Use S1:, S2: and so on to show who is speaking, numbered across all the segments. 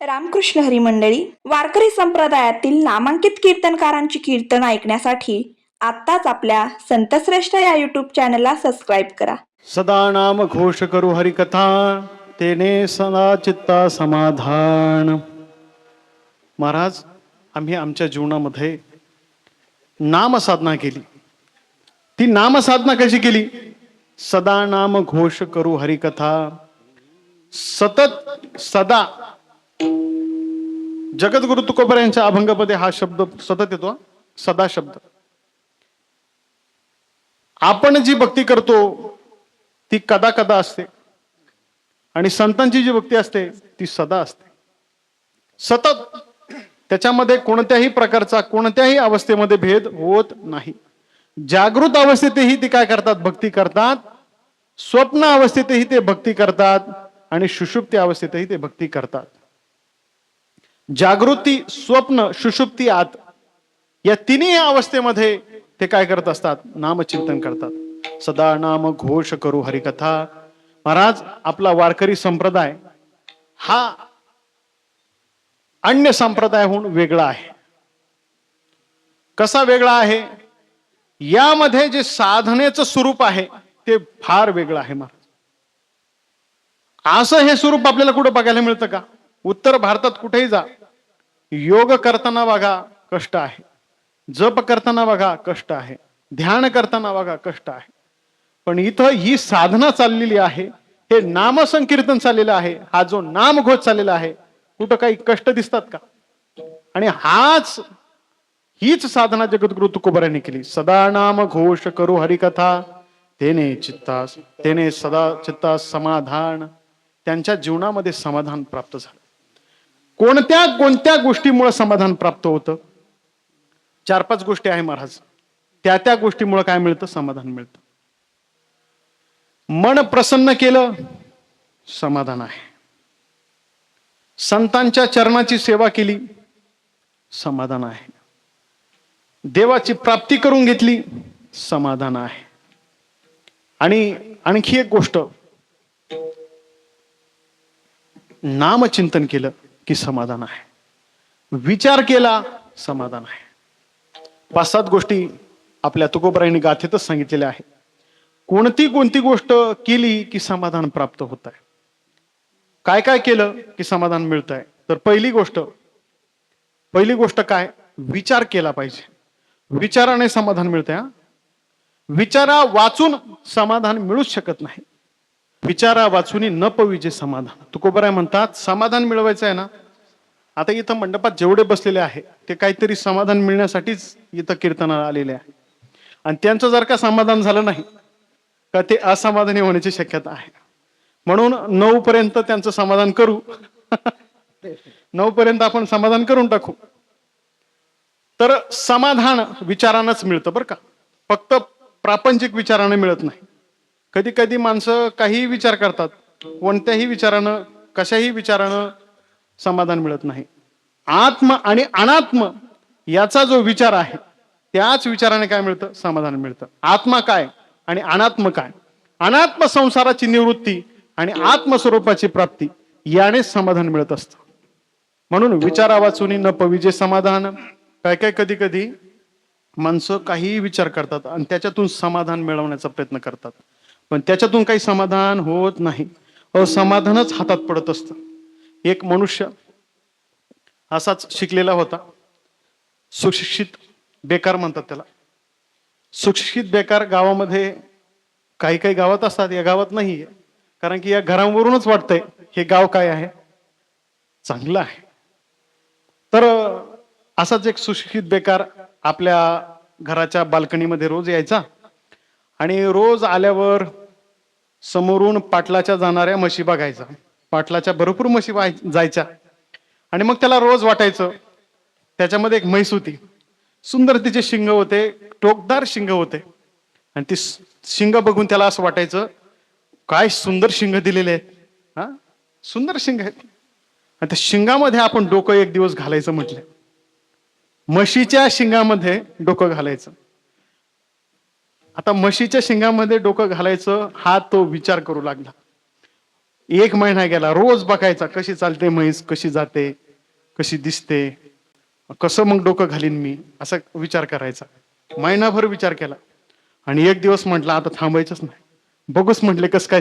S1: रामकृष्ण हरी मंडळी वारकरी संप्रदायातील नामांकित कीर्तनकारांची कीर्तन ऐकण्यासाठी आत्ताच आपल्या संतश्रेष्ठ या युट्यूब चॅनलला सबस्क्राईब करा.
S2: सदा नाम घोष करू हरिकथा तेने सदा चित्ता समाधान. महाराज आम्ही आमच्या जीवनामध्ये नामसाधना केली. ती नामसाधना कशी केली? सदा नाम घोष करू हरिकथा. सतत सदा जगद्गुरु तुकोबर यांच्या अभंगपदे हा शब्द सतत येतो सदा शब्द. आपण जी भक्ती करतो ती कदा कदा असते. आणि संतांची जी भक्ती असते ती सदा असते. सतत त्याच्यामध्ये कोणत्याही प्रकारचा कोणत्याही अवस्थेमध्ये भेद होत नाही. जागृत अवस्थेतही ते काय करतात? भक्ती करतात. स्वप्न अवस्थेतही ते भक्ती करतात. आणि सुषुप्ती अवस्थेतही ते भक्ती करतात. जागृती स्वप्न सुषुप्ती आत. या तिन्ही अवस्थेमध्ये ते काय करत असतात? नामचिंतन करतात. सदा नाम घोष करू हरिकथा. महाराज आपला वारकरी संप्रदाय हा अन्य संप्रदायहून वेगळा आहे. कसा वेगळा आहे? यामध्ये जे साधनेचं स्वरूप आहे ते फार वेगळं आहे महाराज. असं हे स्वरूप आपल्याला कुठं बघायला मिळतं का? उत्तर भारतात कुठेही जा. योग करताना बघा कष्ट आहे. जप करताना बघा कष्ट आहे. ध्यान करताना बघा कष्ट आहे. पण इथं ही साधना चाललेली आहे. हे नामसंकीर्तन चाललेलं आहे. हा जो नामघोष चाललेला आहे कुठं काही कष्ट दिसतात का? आणि हाच हीच साधना जगद्गुरु तुकोबऱ्याने केली. सदा नाम घोष करू हरिकथा तेने चित्तास तेने सदा चित्तास समाधान त्यांच्या जीवनामध्ये समाधान प्राप्त झालं. कोणत्या कोणत्या गोष्टीमुळे समाधान प्राप्त होतं? चार पाच गोष्टी आहे महाराज. त्या त्या गोष्टीमुळे काय मिळतं? समाधान मिळतं. मन प्रसन्न केलं समाधान आहे. संतांच्या चरणाची सेवा केली समाधान आहे. देवाची प्राप्ती करून घेतली समाधान आहे. आणि आणखी एक गोष्ट. नामचिंतन केलं. की समाधान आहे. विचार केला समाधान आहे. पाच सात गोष्टी आपल्या तुकोबराईने गाथेतच सांगितलेल्या आहे कोणती कोणती गोष्ट केली की समाधान प्राप्त होत आहे काय काय केलं की समाधान मिळत आहे तर पहिली गोष्ट पहिली गोष्ट काय? विचार केला पाहिजे. विचाराने समाधान मिळतंय हा. विचारा वाचून समाधान मिळूच शकत नाही. विचारा वाचून न पविजे समाधान. तुकोबराय म्हणतात समाधान मिळवायचं आहे ना? आता इथं मंडपात जेवढे बसलेले आहे ते काहीतरी समाधान मिळण्यासाठीच इथं कीर्तनाला आलेले आहे. आणि त्यांचं जर का समाधान झालं नाही का ते असमाधानी होण्याची शक्यता आहे. म्हणून नऊ पर्यंत त्यांचं समाधान करू. नऊ पर्यंत आपण समाधान करून टाकू. तर समाधान विचारानंच मिळतं बरं का. फक्त प्रापंचिक विचाराने मिळत नाही. कधी कधी माणसं काहीही विचार करतात. कोणत्याही विचारानं कशाही विचारानं समाधान मिळत नाही. आत्म आणि अनात्म याचा जो विचार आहे त्याच विचाराने काय मिळतं? समाधान मिळतं. आत्मा काय आणि अनात्म काय? अनात्म संसाराची निवृत्ती आणि आत्मस्वरूपाची प्राप्ती यानेच समाधान मिळत असतं. म्हणून विचारा वाचून न पविजे समाधान. काय काय कधी कधी माणसं काहीही विचार करतात आणि त्याच्यातून समाधान मिळवण्याचा प्रयत्न करतात. पण त्याच्यातून काही समाधान होत नाही. असमाधानच हातात पडत असतं. एक मनुष्य असाच शिकलेला होता. सुशिक्षित बेकार म्हणतात त्याला. सुशिक्षित बेकार गावामध्ये काही काही गावात असतात या गावात नाहीये. कारण की या घरांवरूनच वाटतंय हे गाव काय आहे. चांगलं आहे. तर असाच एक सुशिक्षित बेकार आपल्या घराच्या बाल्कनीमध्ये रोज यायचा. आणि रोज आल्यावर समोरून पाटलाच्या जाणाऱ्या म्हशी बघायचा पाटलाच्या भरपूर म्हशी जायच्या. आणि मग त्याला रोज वाटायचं. त्याच्यामध्ये एक म्हैस होती. सुंदर तिचे शिंग होते टोकदार शिंग होते. आणि ती शिंग बघून त्याला असं वाटायचं काय सुंदर शिंग दिलेले आहेत. हा? सुंदर शिंग आहेत. आणि त्या शिंगामध्ये आपण डोकं एक दिवस घालायचं म्हटलं. म्हशीच्या शिंगामध्ये डोकं घालायचं. आता म्हशीच्या शिंगामध्ये डोकं घालायचं हा तो विचार करू लागला. एक महिना गेला रोज बघायचा कशी चालते म्हैस कशी जाते कशी दिसते कसं मग डोकं घालीन मी असा विचार करायचा. महिनाभर विचार केला. आणि एक दिवस म्हटलं आता थांबायचंच नाही. बघूच म्हटले कसं काय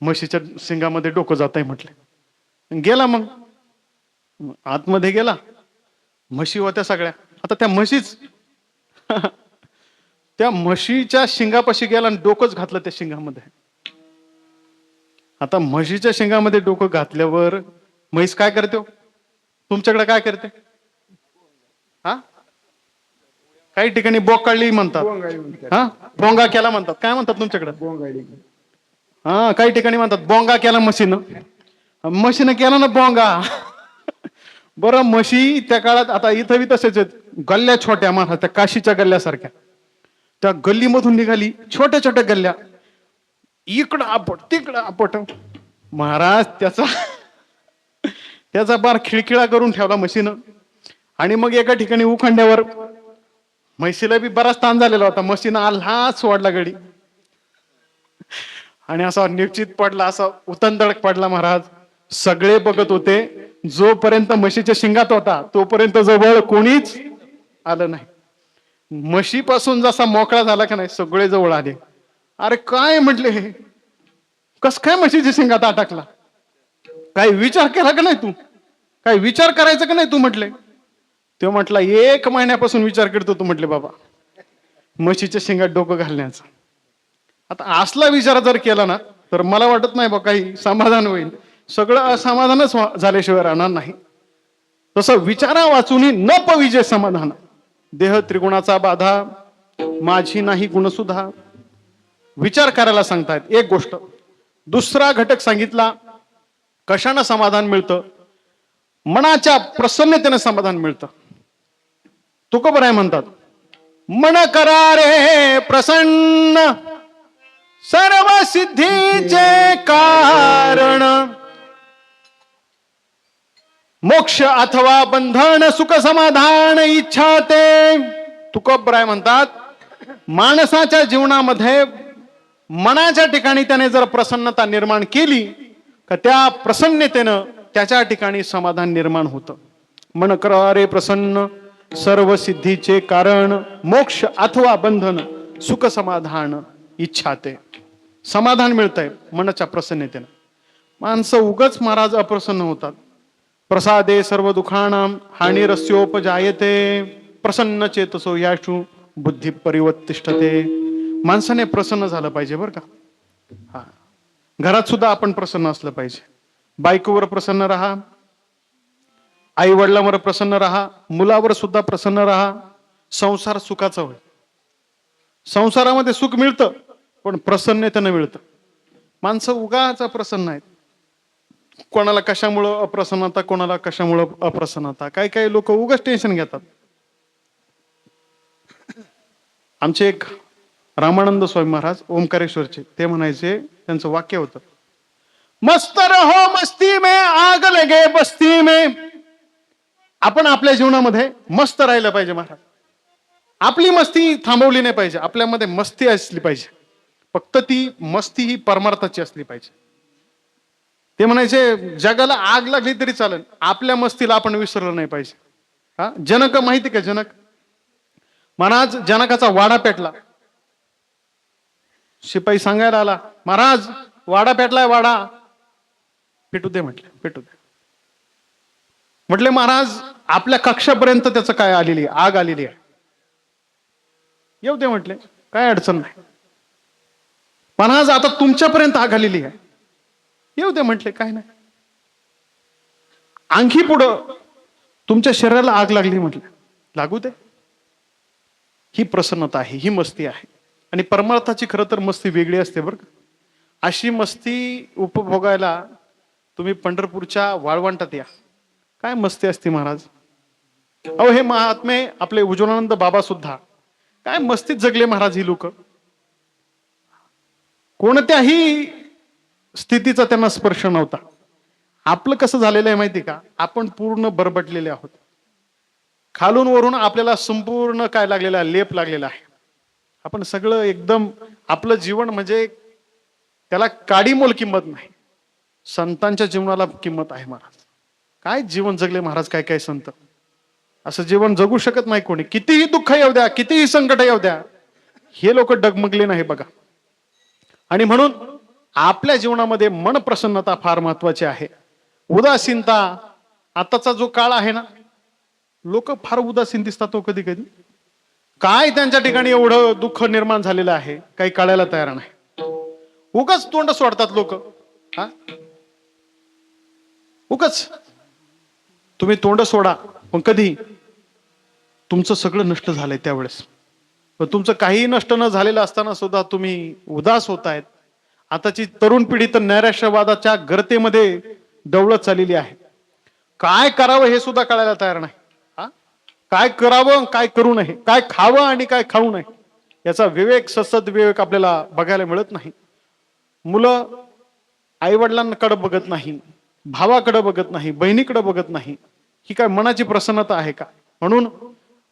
S2: म्हशीच्या शिंगामध्ये डोकं जात आहे गेला मग. आतमध्ये गेला. म्हशी होत्या सगळ्या. आता त्या म्हशीच त्या म्हशीच्या शिंगापाशी गेला आणि डोकंच घातलं त्या शिंगामध्ये. आता म्हशीच्या शिंगामध्ये डोकं घातल्यावर म्हैस काय करते हो? तुमच्याकडे काय करते? हा? काही ठिकाणी बोकाळली म्हणतात. हा? बोंगा केला म्हणतात. काय म्हणतात तुमच्याकडे? हा काही ठिकाणी म्हणतात बोंगा केला म्हशीनं. म्हशीनं केला ना बोंगा. बरं म्हशी त्या काळात आता इथं बी तसेच आहेत. गल्ल्या छोट्या म्हणा त्या काशीच्या गल्ल्यासारख्या. त्या गल्लीमधून निघाली छोट्या छोट्या गल्ल्या. इकडं आपट तिकडं आपट. महाराज त्याचा त्याचा बार खिळखिळा करून ठेवला म्हशीनं. आणि मग एका ठिकाणी उखंड्यावर म्हशीला बी बराच ताण झालेला होता. म्हशीनं आल्हाच सोडला गडी. आणि असा निश्चित पडला असा उतंदळक पडला महाराज. सगळे बघत होते जोपर्यंत म्हशीच्या शिंगात होता तोपर्यंत जवळ कोणीच आलं नाही. म्हशीपासून जसा मोकळा झाला का नाही सगळे जवळ आले. अरे काय म्हटले हे? कस काय म्हशीच्या शिंगात अटकला? काही विचार केला का नाही तू? काही विचार करायचा का नाही तू म्हटले? तो म्हटला एक महिन्यापासून विचार करतो तू म्हटले बाबा. म्हशीच्या शिंगात डोकं घालण्याचा. आता असला विचार जर केला ना तर मला वाटत नाही बा काही समाधान होईल. सगळं असमाधानच झाल्याशिवाय राहणार नाही. तसं विचारा वाचूनही न पविजे समाधान. देह त्रिगुणाचा बाधा माझी नाही गुणसुधा विचार करायला सांगतायत. एक गोष्ट. दुसरा घटक सांगितला कशानं समाधान मिळतं? मनाच्या प्रसन्नतेनं समाधान मिळतं. तुकोबर आहे म्हणतात मन करा रे प्रसन्न. सर्व सिद्धीचे कारण मोक्ष अथवा बंधन सुख समाधान इच्छा ते. तुकोबराय म्हणतात माणसाच्या जीवनामध्ये मनाच्या ठिकाणी त्याने जर प्रसन्नता निर्माण केली का त्या प्रसन्नतेनं त्याच्या ठिकाणी समाधान निर्माण होतं. मन करा प्रसन्न सर्व सिद्धीचे कारण मोक्ष अथवा बंधन सुख समाधान इच्छा ते. समाधान मिळतंय मनाच्या प्रसन्नतेनं. माणसं उगच महाराज अप्रसन्न होतात. प्रसादे सर्व दुखाणाम हानिरस्योपजायते प्रसन्न चेतसो याशु बुद्धी परिवर्तिष्ठते माणसाने प्रसन्न झालं पाहिजे बरं का? हा. घरात सुद्धा आपण प्रसन्न असलं पाहिजे. बायकोवर प्रसन्न राहा आई वडिलांवर प्रसन्न राहा मुलावर सुद्धा प्रसन्न राहा. संसार सुखाचा होईल संसारामध्ये सुख मिळतं पण प्रसन्नतेनं मिळतं. माणसं उगाचा प्रसन्न आहेत. कोणाला कशामुळं अप्रसन्नता कोणाला कशामुळं अप्रसन्नता? काही काही लोक उगाच टेन्शन घेतात. आमचे एक रामानंद स्वामी महाराज ओंकारेश्वरचे ते म्हणायचे त्यांचं वाक्य होतं मस्त रहो मस्ती मे आग लगे बस्ती मे. आपण आपल्या जीवनामध्ये मस्त राहिलं पाहिजे महाराज. आपली मस्ती थांबवली नाही पाहिजे. आपल्यामध्ये मस्ती असली पाहिजे. फक्त ती मस्ती ही परमार्थाची असली पाहिजे. ते म्हणायचे जगाला आग लागली तरी चालेल. आपल्या मस्तीला आपण विसरलं नाही पाहिजे. हा? जनक माहिती का जनक? महाराज जनकाचा वाडा पेटला. शिपाई सांगायला आला महाराज वाडा पेटलाय वाडा. पेटू दे म्हटले. पेटू दे. म्हटले महाराज आपल्या कक्षापर्यंत त्याचं काय आलेली आहे? आग आलेली आहे. येऊ दे म्हटले. काय अडचण नाही. महाराज आता तुमच्यापर्यंत आग आलेली आहे. येऊ दे म्हटले काय नाही. आणखी पुढं तुमच्या शरीराला आग लागली म्हटलं. लागू दे. ही प्रसन्नता आहे ही मस्ती आहे. आणि परमार्थाची खरं तर मस्ती वेगळी असते बरं का. अशी मस्ती उपभोगायला तुम्ही पंढरपूरच्या वाळवंटात या. काय मस्ती असते महाराज? अहो हे महात्मे आपले उज्ज्वलानंद बाबा सुद्धा. काय मस्तीत जगले महाराज ही लोक. कोणत्याही स्थितीचा त्यांना स्पर्श नव्हता. आपलं कसं झालेलं आहे माहिती का? आपण पूर्ण बरबटलेले आहोत. खालून वरून आपल्याला संपूर्ण काय लागलेला आहे? लेप लागलेला आहे. आपण सगळं एकदम आपलं जीवन म्हणजे त्याला काडीमोल किंमत नाही. संतांच्या जीवनाला किंमत आहे महाराज. काय जीवन जगले महाराज? काय काय संत? असं जीवन जगू शकत नाही कोणी. कितीही दुःख येऊ द्या कितीही संकट येऊ द्या हे लोक डगमगले नाही बघा. आणि म्हणून आपल्या जीवनामध्ये मन प्रसन्नता फार महत्वाची आहे. उदासीनता आताचा जो काळ आहे ना लोक फार उदासीन दिसतात तो कधी कधी. काय त्यांच्या ठिकाणी एवढं दुःख निर्माण झालेलं आहे काही कळायला तयार नाही. उगाच तोंड सोडतात लोक. हा? उगाच. तुम्ही तोंड सोडा पण कधी? तुमचं सगळं नष्ट झालंय त्यावेळेस. पण तुमचं काही नष्ट न झालेलं असताना सुद्धा तुम्ही उदास होत आहेत. आताची तरुण पिढी तर नैराश्यवादाच्या गर्तेमध्ये डवळत चाललेली आहे. काय करावं हे सुद्धा कळायला तयार नाही. हा? काय करावं काय करू नये? काय खावं आणि काय खाऊ नये? याचा विवेक ससद विवेक आपल्याला बघायला मिळत नाही. मुलं आई वडिलांकडे बघत नाही भावाकडे बघत नाही बहिणीकडे बघत नाही. ही काय मनाची प्रसन्नता आहे का? म्हणून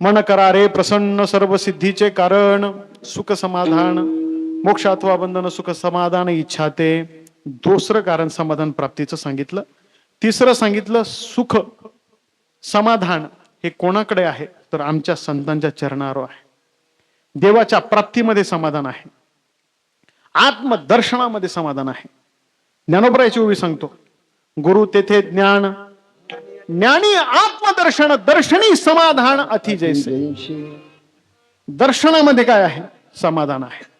S2: मन करा रे प्रसन्न सर्व सिद्धीचे कारण सुख समाधान. मोक्ष अथवा बंधन सुख समाधान इच्छा ते दुसरं कारण समाधान प्राप्तीचं सांगितलं. तिसरं सांगितलं सुख समाधान हे कोणाकडे आहे? तर आमच्या संतांच्या चरणावर आहे. देवाच्या प्राप्तीमध्ये समाधान आहे. आत्मदर्शनामध्ये समाधान आहे. ज्ञानोपरायची उभी सांगतो गुरु तेथे ज्ञान ज्ञानी आत्मदर्शन दर्शनी समाधान अति जैसे. दर्शनामध्ये काय आहे? समाधान आहे.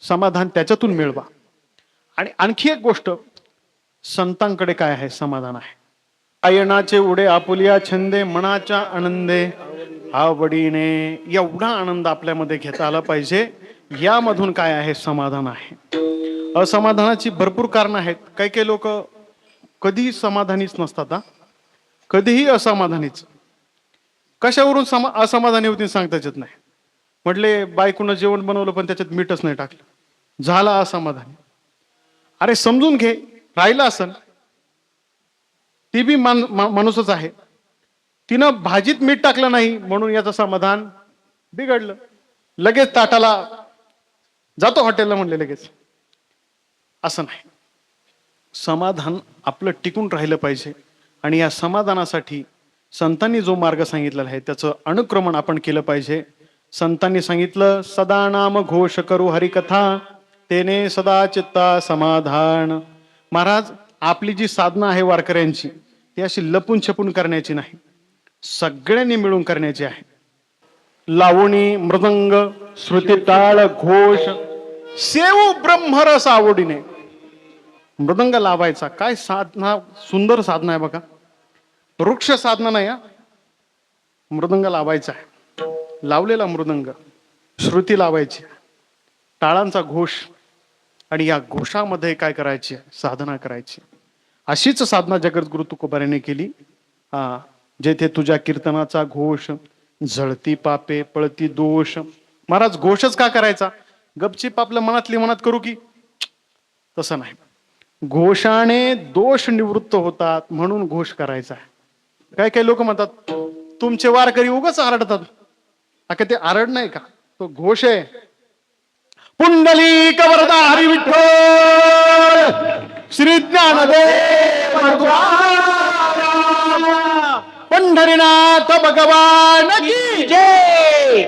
S2: समाधान त्याच्यातून मिळवा. आणि आणखी एक गोष्ट संतांकडे काय आहे? समाधान आहे. आयनाचे उडे आपुलिया छंदे मनाच्या आनंदे आवडीने एवढा आनंद आपल्यामध्ये घेता आला पाहिजे यामधून काय आहे? समाधान आहे. असमाधानाची भरपूर कारणं आहेत. काही काही लोक कधीही समाधानीच नसतात कधीही असमाधानीच. कशावरून समा असमाधानी होती सांगता येत नाही. म्हटले बायकोनं जेवण बनवलं पण त्याच्यात मीठच नाही टाकलं. झाला असमाधानी अरे समजून घे राहिलं असन. ती बी मान मा- माणूसच आहे. तिनं भाजीत मीठ टाकलं नाही म्हणून याचं समाधान बिघडलं. लगेच ताटाला जातो हॉटेलला म्हणले लगेच. असं नाही. समाधान आपलं टिकून राहिलं पाहिजे. आणि या समाधानासाठी संतांनी जो मार्ग सांगितलेला आहे त्याचं अनुक्रमण आपण केलं पाहिजे. संतांनी सांगितलं सदा नाम घोष करू हरिकथा तेने सदा चित्ता समाधान. महाराज आपली जी साधना आहे वारकऱ्यांची ती अशी लपून छपून करण्याची नाही. सगळ्यांनी मिळून करण्याची आहे. लावणी मृदंग श्रुतीटाळ घोष सेवू ब्रह्मरस आवडीने. मृदंग लावायचा काय साधना सुंदर साधना आहे बघा. वृक्ष साधना नाही हा. मृदंग लावायचा आहे. लावलेला मृदंग. श्रुती लावायची. टाळांचा घोष. आणि या घोषामध्ये काय करायची? साधना करायची. अशीच साधना जगद्गुरु तुकोबाऱ्याने केली. हा जेथे तुझ्या कीर्तनाचा घोष झळती पापे पळती दोष. महाराज घोषच का करायचा? गपचीप आपल्या मनातली मनात करू की? तसं नाही. घोषाने दोष निवृत्त होतात म्हणून घोष करायचा आहे. काय काही लोक म्हणतात? तुमचे वारकरी उगाच आरडतात. अका ते आरड नाही का? तो घोष आहे. पुंडली कवरदा हरी विठ्ठल श्री ज्ञानदेव तुकाराम, पंढरीनाथ भगवान की जय.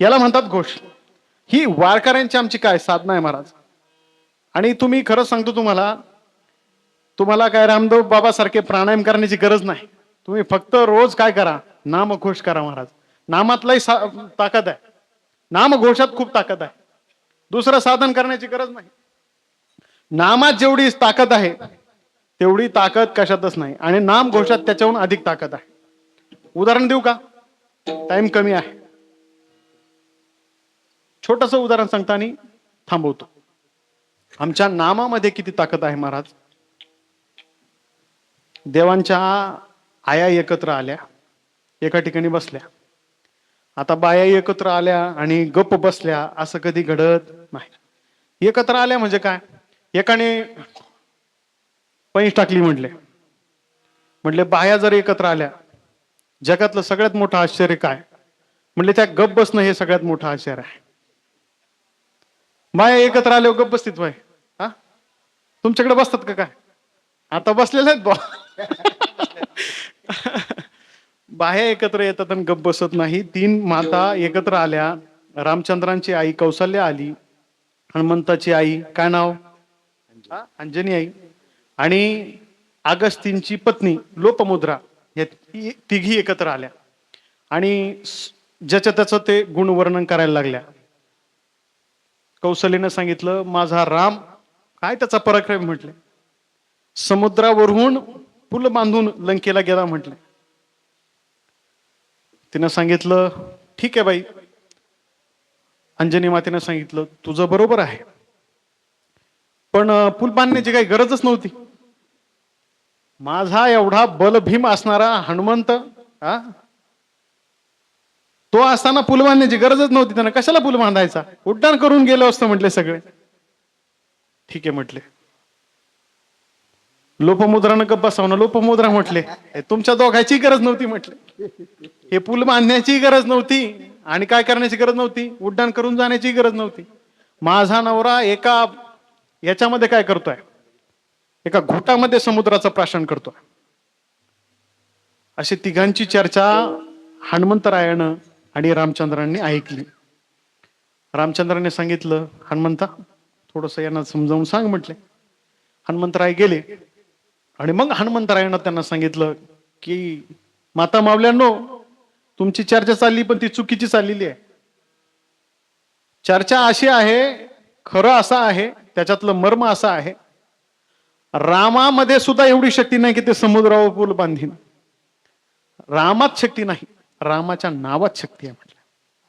S2: याला म्हणतात घोष. ही वारकऱ्यांची आमची काय साधना आहे महाराज? आणि तुम्ही खरं सांगतो तुम्हाला तुम्हाला काय रामदेव बाबासारखे प्राणायाम करण्याची गरज नाही. तुम्ही फक्त रोज काय करा नामघोष करा महाराज. नामातलाही सा- ताकद आहे. नामघोषात खूप ताकद आहे. दुसरं साधन करण्याची गरज नाही. नामात जेवढी ताकद आहे तेवढी ताकद कशातच नाही. आणि नाम घोषात त्याच्याहून अधिक ताकद आहे. उदाहरण देऊ का? टाइम कमी आहे. छोटस उदाहरण सांगतानी थांबवतो. आमच्या नामामध्ये किती ताकद आहे महाराज? देवांच्या आया एकत्र आल्या. एका ठिकाणी बसल्या. आता बाया एकत्र आल्या आणि गप्प बसल्या असं कधी घडत नाही. एकत्र आल्या म्हणजे काय? एकाने पैस टाकली म्हटले. म्हटले बाया जर एकत्र आल्या जगातलं सगळ्यात मोठं आश्चर्य काय? म्हटले त्या गप बसणं हे सगळ्यात मोठं आश्चर्य आहे. बाया एकत्र आल्यावर गप बसतीत वय हा? तुमच्याकडे बसतात का काय? आता बसलेले आहेत बा बाह्या एकत्र येतात आणि गप बसत नाही. तीन माता एकत्र आल्या. रामचंद्रांची आई कौशल्य आली. हनुमंताची आई काय नाव? अंजनी. आई. आणि अगस्तींची पत्नी लोपमुद्रा या तिघी एकत्र आल्या. आणि ज्याच्या त्याचं ते गुणवर्णन करायला लागल्या. कौशल्यनं सांगितलं माझा राम काय त्याचा पराक्रम? म्हटले. समुद्रावरून पूल बांधून लंकेला गेला म्हटले. तिनं सांगितलं ठीक आहे बाई. अंजनी मातेनं सांगितलं तुझं बरोबर आहे. पण पूल बांधण्याची काही गरजच नव्हती. माझा एवढा बलभीम असणारा हनुमंत हा तो असताना पूल बांधण्याची गरजच नव्हती त्यांना कशाला पूल बांधायचा? उड्डाण करून गेलो असतं म्हटले सगळे. ठीक आहे म्हटले. लोपमुद्रा गप्प बसवणं लोपमुद्रा म्हटले. तुमच्या दोघांची गरज नव्हती म्हटले. हे पूल बांधण्याची गरज नव्हती आणि काय करण्याची गरज नव्हती? उड्डाण करून जाण्याची गरज नव्हती. माझा नवरा एका याच्यामध्ये काय करतोय? एका घोटामध्ये समुद्राचं प्राशन करतोय. अशी तिघांची चर्चा हनुमंतरायानं आणि रामचंद्रांनी ऐकली. रामचंद्राने सांगितलं हनुमंता थोडस यांना समजावून सांग म्हटले. हनुमंतराय गेले. आणि मग हनुमंतरायानं त्यांना सांगितलं की माता मावल्यांनो तुमची चर्चा चालली पण ती चुकीची चाललेली आहे. चर्चा अशी आहे खरं असं आहे त्याच्यातलं मर्म असं आहे. रामामध्ये सुद्धा एवढी शक्ती नाही की ते समुद्रावर पूल बांधीन. रामात शक्ती नाही रामाच्या नावात शक्ती आहे म्हटलं.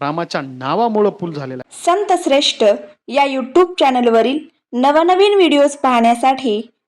S2: रामाच्या नावामुळं पूल झालेला आहे.
S1: संत श्रेष्ठ या यूट्यूब चॅनलवरील नवनवीन व्हिडिओज पाहण्यासाठी